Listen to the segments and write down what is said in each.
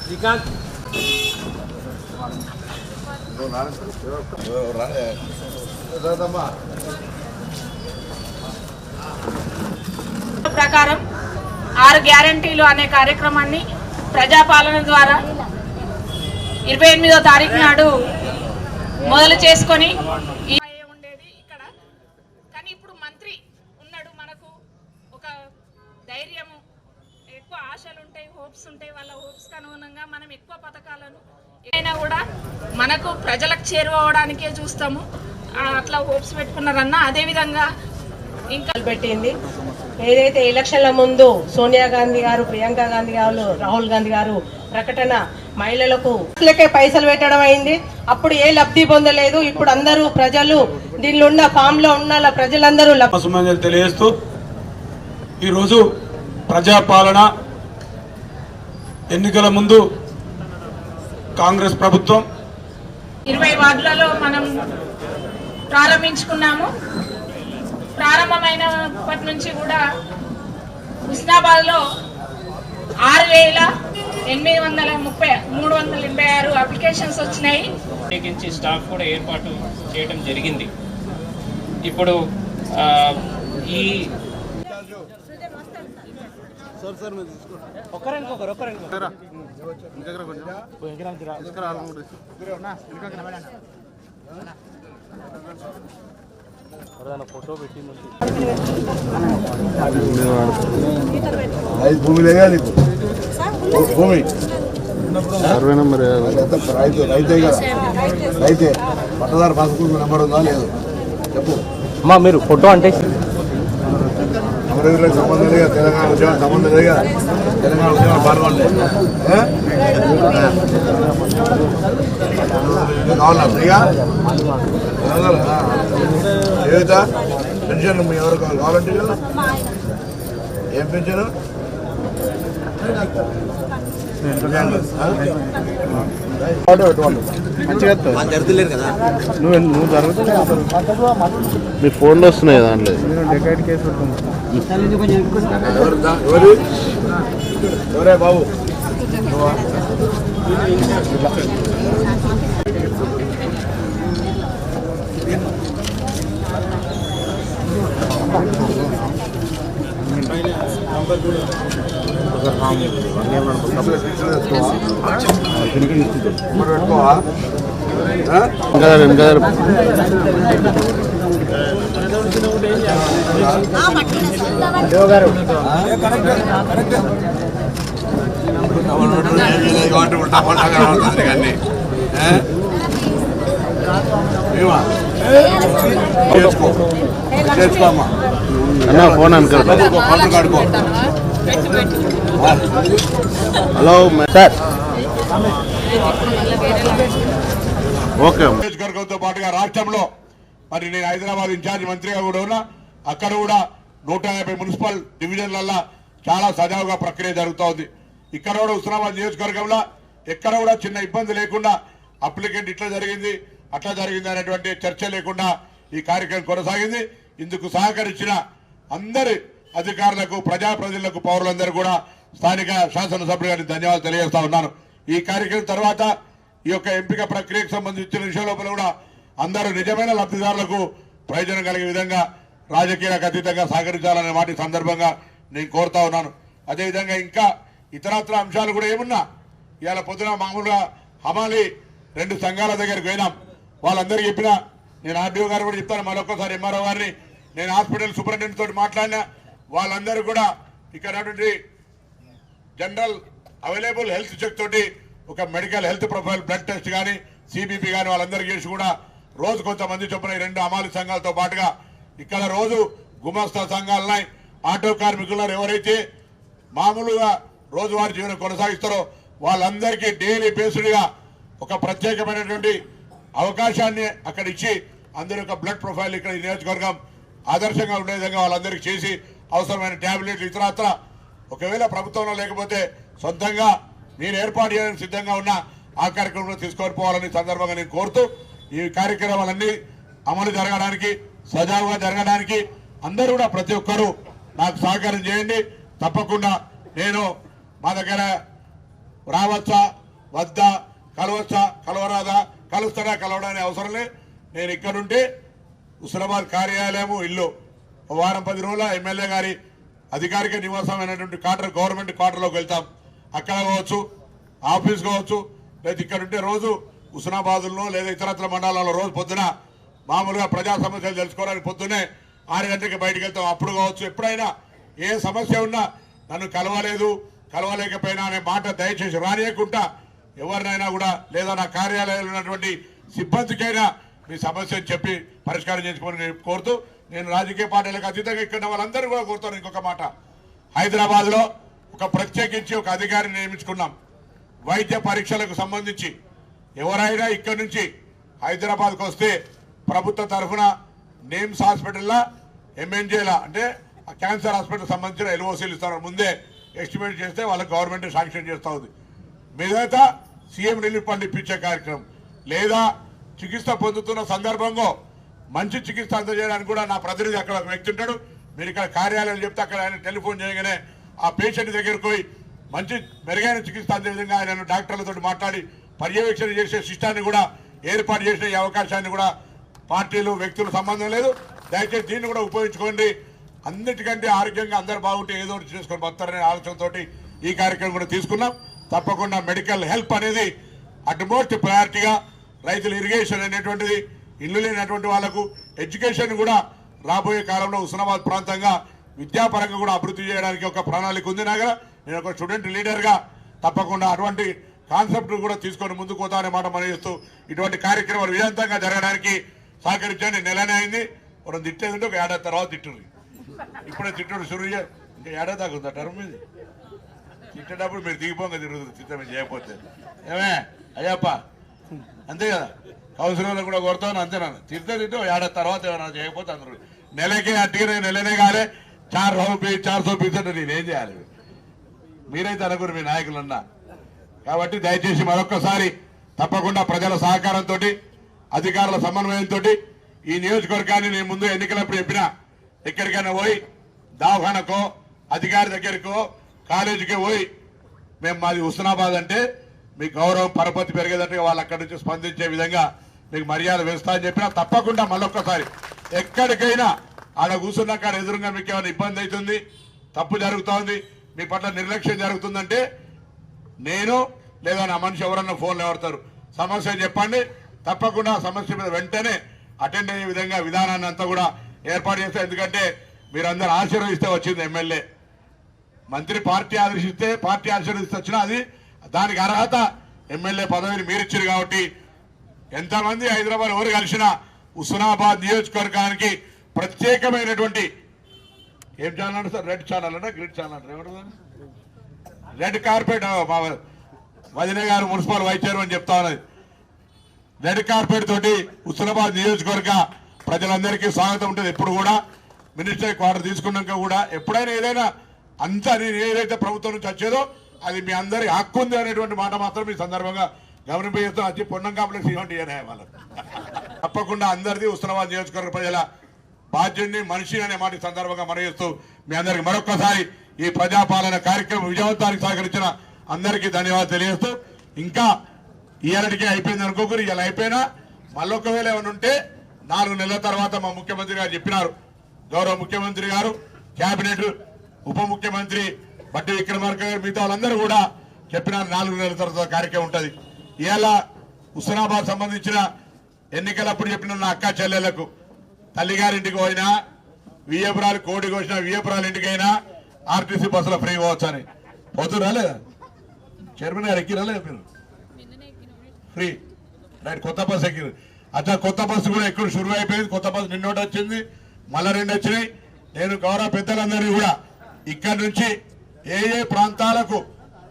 శ్రీకాంత్ ప్రకారం ఆరు గ్యారంటీలు అనే కార్యక్రమాన్ని ప్రజాపాలన ద్వారా ఇరవై ఎనిమిదో తారీఖు నాడు మొదలు చేసుకొని పథకాలను అయినా కూడా మనకు ప్రజలకు చేరువవడానికే చూస్తాము. అట్లా హోప్స్ పెట్టుకున్నారన్న అదేవిధంగా ఇంకా పెట్టింది. ఏదైతే ఎలక్షన్ల ముందు సోనియా గాంధీ గారు ప్రియాంక గాంధీ గారు రాహుల్ గాంధీ గారు ప్రకటన మహిళలకు లకే పైసలు పెట్టడం అయింది. అప్పుడు ఏ లబ్ధి పొందలేదు. ఇప్పుడు అందరూ ప్రజలు దీనిలో ఉన్న ఫామ్లో ఉన్న ప్రజలందరూ తెలియజేస్తూ ఈరోజు ప్రజాపాలన ఎన్నికల ముందు కాంగ్రెస్ ప్రభుత్వం. ఇరవై వార్డులలో మనం ప్రారంభించుకున్నాము. ప్రారంభమైనప్పటి నుంచి కూడా హుస్నాబాద్లో ఆరు వేల ఎనిమిది వందల ముప్పై మూడు వందల ఎనభై ఆరు అప్లికేషన్స్ వచ్చినాయి. ప్రత్యేకించి స్టాఫ్ కూడా ఏర్పాటు చేయడం జరిగింది. ఇప్పుడు ఆ, ఈ ఐదు భూమి లేదా నీకు. భూమి. సర్వే నెంబర్ రైతు రైతే కదా. రైతే. పట్టదారు పాసుకు నెంబర్ ఉందా లేదు? చెప్పు. అమ్మా మీరు ఫోటో అంటే అమరవీరులకు సంబంధం లేదు తెలంగాణ ఉద్యమం సంబంధం లేదు తెలంగాణ ఉద్యమం పాల్గొనలే ఏ? నీకు ఏదైత పెన్షన్ మీ ఎవరు కావాలి కావాలంటే ఏం పెన్షన్? నువ్వు నువ్వు జరుగుతుంది మీ ఫోన్లో వస్తున్నాయి దాంట్లో. ఎవరే బాబు కానీ అన్న ఫోన్ అనుకో హలో సార్. ఓకే. నియోజకవర్గంతో పాటుగా రాష్ట్రంలో మరి నేను హైదరాబాద్ ఇన్ఛార్జ్ మంత్రిగా కూడా ఉన్నా. అక్కడ కూడా నూట యాభై మున్సిపల్ డివిజన్లల్లో చాలా సజావుగా ప్రక్రియ జరుగుతూ ఉంది ఇక్కడ కూడా హుస్నాబాద్ నియోజకవర్గంలో ఎక్కడ కూడా చిన్న ఇబ్బంది లేకుండా అప్లికెంట్ ఇట్లా జరిగింది అట్లా జరిగింది అనేటువంటి చర్చ లేకుండా ఈ కార్యక్రమం కొనసాగింది. ఇందుకు సహకరించిన అందరి అధికారులకు ప్రజాప్రతినిధులకు పౌరులందరూ కూడా స్థానిక శాసనసభ్యులు గారికి ధన్యవాదాలు తెలియజేస్తా ఉన్నాను. ఈ కార్యక్రమం తర్వాత ఈ యొక్క ఎంపిక ప్రక్రియకు సంబంధించిన విషయం లోపల కూడా అందరూ నిజమైన లబ్ధిదారులకు ప్రయోజనం కలిగే విధంగా రాజకీయాలకు అతీతంగా సహకరించాలనే వాటి సందర్భంగా నేను కోరుతా ఉన్నాను. అదేవిధంగా ఇంకా ఇతరత్ర అంశాలు కూడా ఏమున్నా? ఇవాళ పొద్దున మామూలుగా హమాలి రెండు సంఘాల దగ్గరికి పోయినాం. వాళ్ళందరికీ చెప్పినా నేను ఆర్డీఓ గారు కూడా చెప్తాను మరొకసారి ఎంఆర్ఓ గారిని. నేను హాస్పిటల్ సూపరింటెండెంట్ తోటి మాట్లాడినా వాళ్ళందరూ కూడా ఇక్కడ జనరల్ అవైలబుల్ హెల్త్ చెక్ తోటి ఒక medical health profile blood test కానీ సిబిపి కానీ వాళ్ళందరికీ చేసి కూడా రోజు కొంతమంది చొప్పున ఈ రెండు అమాలి సంఘాలతో పాటుగా ఇక్కడ రోజు గుమస్తా సంఘాలున్నాయి ఆటో కార్మికులను ఎవరైతే మామూలుగా రోజువారీ జీవనం కొనసాగిస్తారో వాళ్ళందరికీ డైలీ బేస్డ్గా ఒక ప్రత్యేకమైనటువంటి అవకాశాన్ని అక్కడ ఇచ్చి అందరి యొక్క బ్లడ్ ప్రొఫైల్ ఇక్కడ ఈ నియోజకవర్గం ఆదర్శంగా ఉండే విధంగా వాళ్ళందరికీ చేసి అవసరమైన ట్యాబ్లెట్లు ఇతరత్ర ఒకవేళ ప్రభుత్వంలో లేకపోతే సొంతంగా నేను ఏర్పాటు చేయడానికి సిద్ధంగా ఉన్న ఆ కార్యక్రమంలో తీసుకొని పోవాలని సందర్భంగా నేను కోరుతూ ఈ కార్యక్రమాలన్నీ అమలు జరగడానికి సజావుగా జరగడానికి అందరూ కూడా ప్రతి ఒక్కరూ నాకు సహకారం చేయండి. తప్పకుండా నేను మా దగ్గర రావచ్చా వద్దా కలవచ్చా కలవరాదా కలుస్తారా కలవడానికి అవసరం లేదు నేను ఇక్కడుంటే హుస్నాబాద్ కార్యాలయము ఇల్లు. వారం పది రోజుల ఎమ్మెల్యే గారి అధికారిక నివాసమైనటువంటి క్వార్టర్ గవర్నమెంట్ క్వార్టర్లోకి వెళ్తాం. అక్కడ కావచ్చు ఆఫీస్ కావచ్చు లేదా ఇక్కడ ఉంటే రోజు హుస్నాబాదుల్లో లేదా ఇతరత్ర మండలాల్లో రోజు పొద్దున మామూలుగా ప్రజా సమస్యలు తెలుసుకోవడానికి పొద్దున్నే ఆరు గంటలకి బయటకు వెళ్తాం. అప్పుడు కావచ్చు ఎప్పుడైనా ఏ సమస్య ఉన్నా నన్ను కలవలేదు కలవలేకపోయినా అనే మాట దయచేసి రానియకుండా ఎవరినైనా కూడా లేదా నా కార్యాలయంలో ఉన్నటువంటి సిబ్బందికైనా మీ సమస్యను చెప్పి పరిష్కారం చేసుకోమని కోరుతూ నేను రాజకీయ పార్టీలకు అతీతంగా ఇక్కడ వాళ్ళందరూ కూడా కోరుతాను ఇంకొక మాట. హైదరాబాద్లో ఒక ప్రత్యేకించి ఒక అధికారిని నియమించుకున్నాం. వైద్య పరీక్షలకు సంబంధించి ఎవరైనా ఇక్కడి నుంచి హైదరాబాద్కు వస్తే ప్రభుత్వ తరఫున నేమ్స్ హాస్పిటల్లా ఎంఎన్జేలా అంటే ఆ క్యాన్సర్ హాస్పిటల్ సంబంధించిన ఎల్ఓసీలు ఇస్తారు ముందే ఎస్టిమేట్ చేస్తే వాళ్ళకి గవర్నమెంట్ శాంక్షన్ చేస్తూ ఉంది. మిగతా సీఎం రిలీఫ్ ఫండ్ ఇప్పించే కార్యక్రమం లేదా చికిత్స పొందుతున్న సందర్భంలో మంచి చికిత్స అందజేయడానికి కూడా నా ప్రతినిధి అక్కడ ఒక వ్యక్తి ఉంటాడు. మీరు ఇక్కడ కార్యాలయం చెప్తే అక్కడ ఆయన టెలిఫోన్ చేయగానే ఆ పేషెంట్ దగ్గరకు పోయి మంచి మెరుగైన చికిత్స అందే విధంగా ఆయన డాక్టర్లతో మాట్లాడి పర్యవేక్షణ చేసే సిస్టాన్ని కూడా ఏర్పాటు చేసిన ఈ అవకాశాన్ని కూడా పార్టీలు వ్యక్తులు సంబంధం లేదు. దయచేసి దీన్ని కూడా ఉపయోగించుకోండి. అన్నిటికంటే ఆరోగ్యంగా అందరు బాగుంటే ఏదో ఒకటి చేసుకొని బతారనే ఆలోచనతోటి ఈ కార్యక్రమం కూడా తీసుకున్నాం. తప్పకుండా మెడికల్ హెల్ప్ అనేది అట్మోస్ట్ ప్రయారిటీగా రైతులు ఇరిగేషన్ అనేటువంటిది ఇల్లు లేనటువంటి వాళ్ళకు ఎడ్యుకేషన్ కూడా రాబోయే కాలంలో హుస్నాబాద్ ప్రాంతంగా విద్యాపరంగా కూడా అభివృద్ధి చేయడానికి ఒక ప్రణాళిక ఉంది నాగర. నేను ఒక స్టూడెంట్ లీడర్గా తప్పకుండా అటువంటి కాన్సెప్ట్ కూడా తీసుకొని ముందుకు పోతామనే మాట మనం చేస్తూ ఇటువంటి కార్యక్రమాలు విజయవంతంగా జరగడానికి సహకరించండి. నెలనే అయింది. మనం తిట్టేది ఒక ఏడాది తర్వాత తిట్టుడు ఇప్పుడే తిట్టుడు షురు ఇంకా ఏడాది దాకా టర్మ్ ఇది? తిట్టేటప్పుడు మీరు దిగిపోగా తిరుగుతుంది తిట్టమని చేయకపోతే. ఏమే? అయ్యప్ప అంతే కదా? అవసరంలో కూడా కొడతాను అంతేనా తిడితే తింటే ఏడాది తర్వాత ఏమైనా చేయకపోతే అందరూ నెలకే అట్టిగా నెలనే కాలే. చార్ రూపీ చార్ సौ అంటే నేనేం చేయాలి? మీరైతే అనుకుని మీ నాయకులున్నా. కాబట్టి దయచేసి మరొక్కసారి తప్పకుండా ప్రజల సహకారంతో అధికారుల సమన్వయంతో ఈ నియోజకవర్గాన్ని నేను ముందు ఎన్నికలప్పుడు చెప్పిన ఎక్కడికైనా పోయి దావఖానకో అధికారి దగ్గరకో కాలేజీకి పోయి మేము మాది హుస్నాబాద్ అంటే మీ గౌరవం పరపతి పెరిగేదంటే వాళ్ళు అక్కడి నుంచి స్పందించే విధంగా మీకు మర్యాద వేస్తా అని చెప్పినా తప్పకుండా మళ్ళొక్కసారి. ఎక్కడికైనా ఆడ కూర్చున్నాక ఎదురుగా మీకు ఏమైనా ఇబ్బంది అవుతుంది తప్పు జరుగుతోంది మీ పట్ల నిర్లక్ష్యం జరుగుతుందంటే నేను లేదా నా మనిషి ఎవరన్నా ఫోన్లు ఎవరుతారు సమస్య చెప్పండి. తప్పకుండా సమస్య మీద వెంటనే అటెండ్ అయ్యే విధంగా విధానాన్ని అంతా కూడా ఏర్పాటు చేస్తే. ఎందుకంటే మీరందరూ ఆశీర్వదిస్తే వచ్చింది ఎమ్మెల్యే. మంత్రి పార్టీ ఆదర్శిస్తే పార్టీ ఆశీర్వదిస్తే వచ్చినా అది దానికి అర్హత ఎమ్మెల్యే పదవిని మీరిచ్చారు కాబట్టి ఎంతమంది హైదరాబాద్ ఎవరు కలిసినా హుస్నాబాద్ నియోజకవర్గానికి ప్రత్యేకమైనటువంటి ఏం ఛానల్ అంటే సార్? రెడ్ ఛానల్ అంటే గ్రీన్ ఛానల్ అంటే రెడ్ కార్పెట్ మా వదిన గారు మున్సిపల్ వైస్ చైర్మన్ చెప్తా ఉన్నది. రెడ్ కార్పెట్ తోటి హుస్నాబాద్ నియోజకవర్గ ప్రజలందరికీ స్వాగతం ఉంటుంది. ఎప్పుడు కూడా మినిస్టర్ క్వార్టర్ తీసుకున్నాక కూడా ఎప్పుడైనా ఏదైనా అంతా నేను ఏదైతే ప్రభుత్వం నుంచి వచ్చేదో అది మీ అందరి హక్కు ఉంది అనేటువంటి మాట మాత్రం ఈ సందర్భంగా గమనింపజేస్తూ అతి పొన్నం కాంప్లెక్స్ ఇవ్వండి అనే వాళ్ళకు తప్పకుండా అందరిది హుస్నాబాద్ నియోజకవర్గ ప్రజల బాధ్యుడిని మనిషి అనే మాట సందర్భంగా మనగిస్తూ మీ అందరికి మరొక్కసారి ఈ ప్రజాపాలన కార్యక్రమం విజయవంతానికి సహకరించిన అందరికీ ధన్యవాదాలు తెలియజేస్తూ ఇంకా ఇయర్టికే అయిపోయింది అనుకోకరు ఇలా అయిపోయినా మళ్ళొకవేళ ఏమైనా ఉంటే నాలుగు నెలల తర్వాత మా ముఖ్యమంత్రి గారు చెప్పినారు. గౌరవ ముఖ్యమంత్రి గారు కేబినెట్ ఉప ముఖ్యమంత్రి బట్టి విక్రమార్క గారు మిగతా వాళ్ళందరూ కూడా చెప్పినారు నాలుగు నెలల తర్వాత కార్యక్రమం ఉంటుంది. ఇవాళ హుస్నాబాద్ సంబంధించిన ఎన్నికలప్పుడు చెప్పిన నా అక్క చెల్లెలకు తల్లిగారింటికి పోయినా వియ్యపురాలు కోడి కోసినా వియ్యపురాలు ఇంటికైనా ఆర్టీసీ బస్సులో ఫ్రీ పోవచ్చని. అని పోతురా లేదా? చైర్మన్ గారు ఎక్కిరా లేదా మీరు? ఫ్రీ. రైట్ కొత్త బస్ ఎక్కిరు. అట్లా కొత్త బస్సు కూడా ఎక్కువ షురు అయిపోయింది? కొత్త బస్సు నిన్నోటి వచ్చింది మళ్ళా రెండు వచ్చినాయి. నేను గౌరవ పెద్దలందరినీ కూడా ఇక్కడి నుంచి ఏ ఏ ప్రాంతాలకు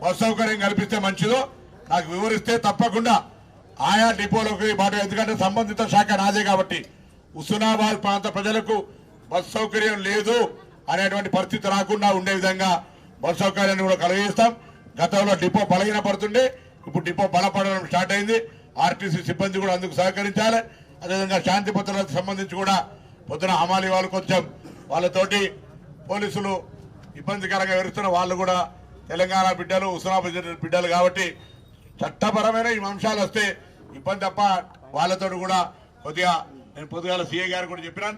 బస్ సౌకర్యం కల్పిస్తే మంచిదో నాకు వివరిస్తే తప్పకుండా ఆయా డిపోలోకి పాటు ఎందుకంటే సంబంధిత శాఖ నాదే కాబట్టి. హుస్నాబాద్ ప్రాంత ప్రజలకు బస్ సౌకర్యం లేదు అనేటువంటి పరిస్థితి రాకుండా ఉండే విధంగా బస్ సౌకర్యాన్ని కూడా కలిగిస్తాం గతంలో డిపో బలహీన పడుతుండే ఇప్పుడు డిపో బలపడడం స్టార్ట్ అయింది. ఆర్టీసీ సిబ్బంది కూడా అందుకు సహకరించాలి. అదేవిధంగా శాంతి భద్రతకు సంబంధించి కూడా పొద్దున హమాలి వాళ్ళు కొంచెం వాళ్ళతోటి పోలీసులు ఇబ్బందికరంగా ఎరుస్తున్న వాళ్ళు కూడా తెలంగాణ బిడ్డలు హుస్నాబాద్ బిడ్డలు కాబట్టి చట్టపరమైన ఈ అంశాలు వస్తే ఇబ్బంది తప్ప వాళ్ళతో కూడా కొద్దిగా నేను పొద్దుగాల సీఏ గారు కూడా చెప్పినాను.